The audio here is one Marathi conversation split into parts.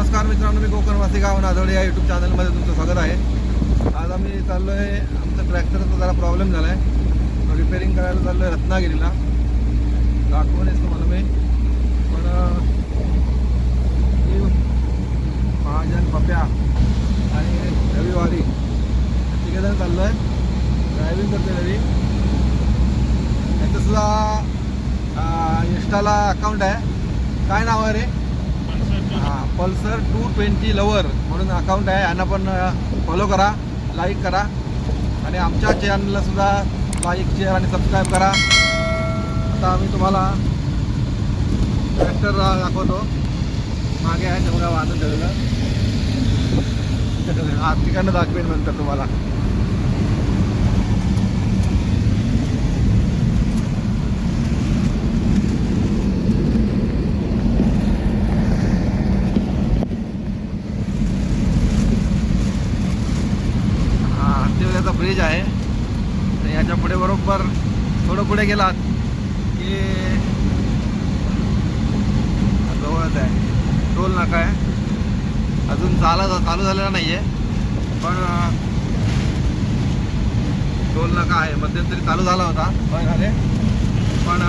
नमस्कार मित्रांनो मी कोकणवासी गाव नादवडे या यूट्यूब चॅनलमध्ये तुमचं स्वागत आहे. आज आम्ही चाललो आहे आमचा ट्रॅक्टरचा जरा प्रॉब्लेम झाला आहे रिपेअरिंग करायला चाललो आहे रत्नागिरीला. दाखवून येतो मला मी. पण मी महाजन पप्या आणि रविवारी तिघेजण चाललो आहे ड्रायव्हिंग करते रवी याचं सुद्धा इंस्टाला अकाउंट आहे. काय नाव आहे रे? पल्सर टू ट्वेंटी लवर म्हणून अकाउंट आहे. यांना पण फॉलो करा लाईक करा. आणि आमच्या चॅनलला सुद्धा लाईक शेअर आणि सबस्क्राईब करा. आता आम्ही तुम्हाला ट्रॅक्टर दाखवतो. मागे आहे तेवढा वाजत ठेवलेलं आज तिकडनं दाखवेन नंतर तुम्हाला हा हत्तीवल्याचा ब्रिज आहे. तर याच्यापुढे बरोबर थोडं पुढे गेलात की जवळच आहे. टोल नाका आहे. अजून चाला चालू झालेला नाही आहे पण टोल नाका आहे. मध्यंतरी चालू झाला होता. पण अरे पण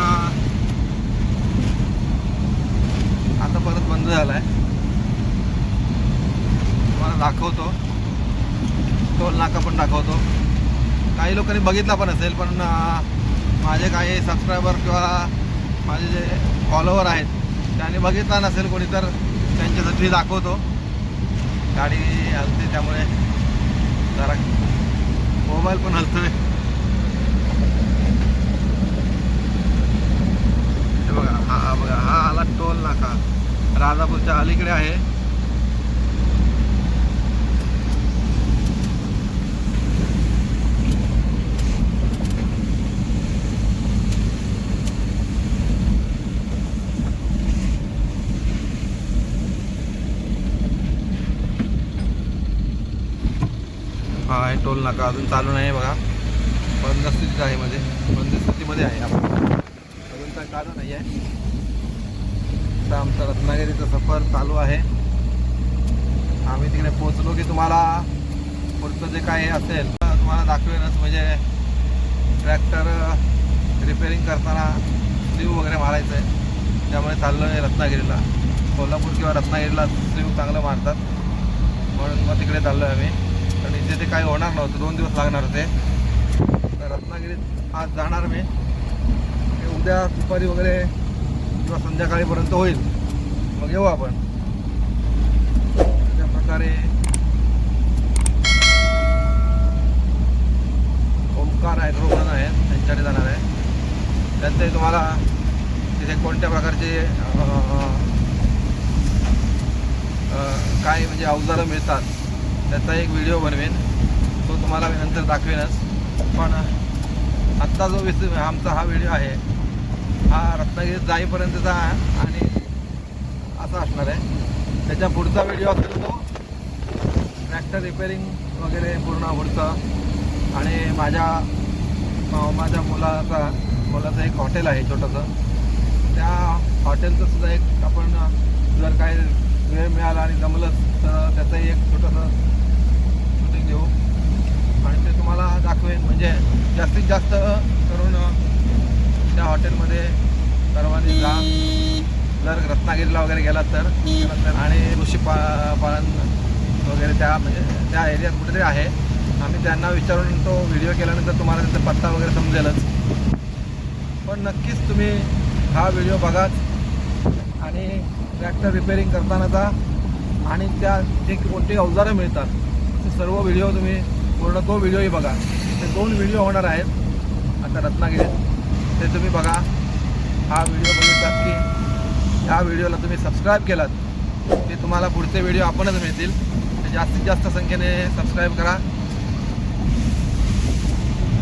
आता परत बंद झाला आहे तुम्हाला दाखवतो. टोल नाका पण दाखवतो. काही लोकांनी बघितला पण असेल पण माझे काही सबस्क्रायबर किंवा माझे जे फॉलोवर आहेत त्यांनी बघितला नसेल कोणी तर त्यांच्यासाठी दाखवतो. गाडी हलते त्यामुळे जरा मोबाईल पण हलतोय. हे बघा हा बघा हा आला टोल नाका. राजापूरच्या अलीकडे आहे. हा आहे टोल नाका अजून चालू नाही बघा. बंद स्थितीत आहे मध्ये. बंद स्थितीमध्ये आहे आपण. अजून काय चालू नाही आहे. आता आमचा रत्नागिरीचा सफर चालू आहे. आम्ही तिकडे पोहोचलो की तुम्हाला पुढचं जे काय असेल तर तुम्हाला दाखवेनच. म्हणजे ट्रॅक्टर रिपेअरिंग करताना स्लीव वगैरे मारायचं आहे. त्यामुळे चाललो आहे रत्नागिरीला. कोल्हापूर किंवा रत्नागिरीला स्लीव चांगलं मारतात. म्हणून मग तिकडे चाललो आहे आम्ही. आणि तिथे काही होणार नव्हतं दोन दिवस लागणार होते. तर रत्नागिरीत आज जाणार मी. ते उद्या दुपारी वगैरे किंवा संध्याकाळीपर्यंत होईल. मग येऊ आपण. अशा प्रकारे ओमकार रोगण आहेत त्यांच्याकडे जाणार आहे त्यांचे तुम्हाला तिथे कोणत्या प्रकारचे काय म्हणजे अवजारं मिळतात त्याचा एक व्हिडिओ बनवेन. तो तुम्हाला मी नंतर दाखवेनच. पण आत्ता जो विस आमचा हा व्हिडिओ आहे हा रत्नागिरीत जाईपर्यंतचा आणि असा असणार आहे. त्याच्या पुढचा व्हिडिओ असेल तो ट्रॅक्टर रिपेअरिंग वगैरे पूर्ण पुढचं. आणि माझ्या माझ्या मुलाचा मुलाचं एक हॉटेल आहे छोटंसं. त्या हॉटेलचं सुद्धा एक आपण जर काय वेळ मिळाला आणि जमलं तर त्याचंही एक छोटंसं देऊ. घेऊ आणि ते तुम्हाला दाखवेन. म्हणजे जास्तीत जास्त करून त्या हॉटेलमध्ये सर्वांनी जा जर रत्नागिरीला वगैरे गेलात तर. आणि ऋषी पा पालन वगैरे त्या म्हणजे त्या एरियात कुठेतरी आहे. आम्ही त्यांना विचारून तो व्हिडिओ केल्यानंतर तुम्हाला त्याचा पत्ता वगैरे समजेलच. पण नक्कीच तुम्ही हा व्हिडिओ बघाच. आणि ट्रॅक्टर रिपेअरिंग करतानाचा आणि त्या जे कोणती अवजारं मिळतात. ते सर्व व्हिडिओ तुम्ही पूर्ण तो व्हिडिओही बघा. ते दोन व्हिडिओ होणार आहेत. आता रत्नागिरीत. ते तुम्ही बघा. हा व्हिडिओ बघितलात की ह्या व्हिडिओला तुम्ही सबस्क्राईब केलात ते तुम्हाला पुढचे व्हिडिओ आपणच मिळतील. जास्तीत जास्त संख्येने सबस्क्राईब करा.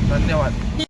धन्यवाद.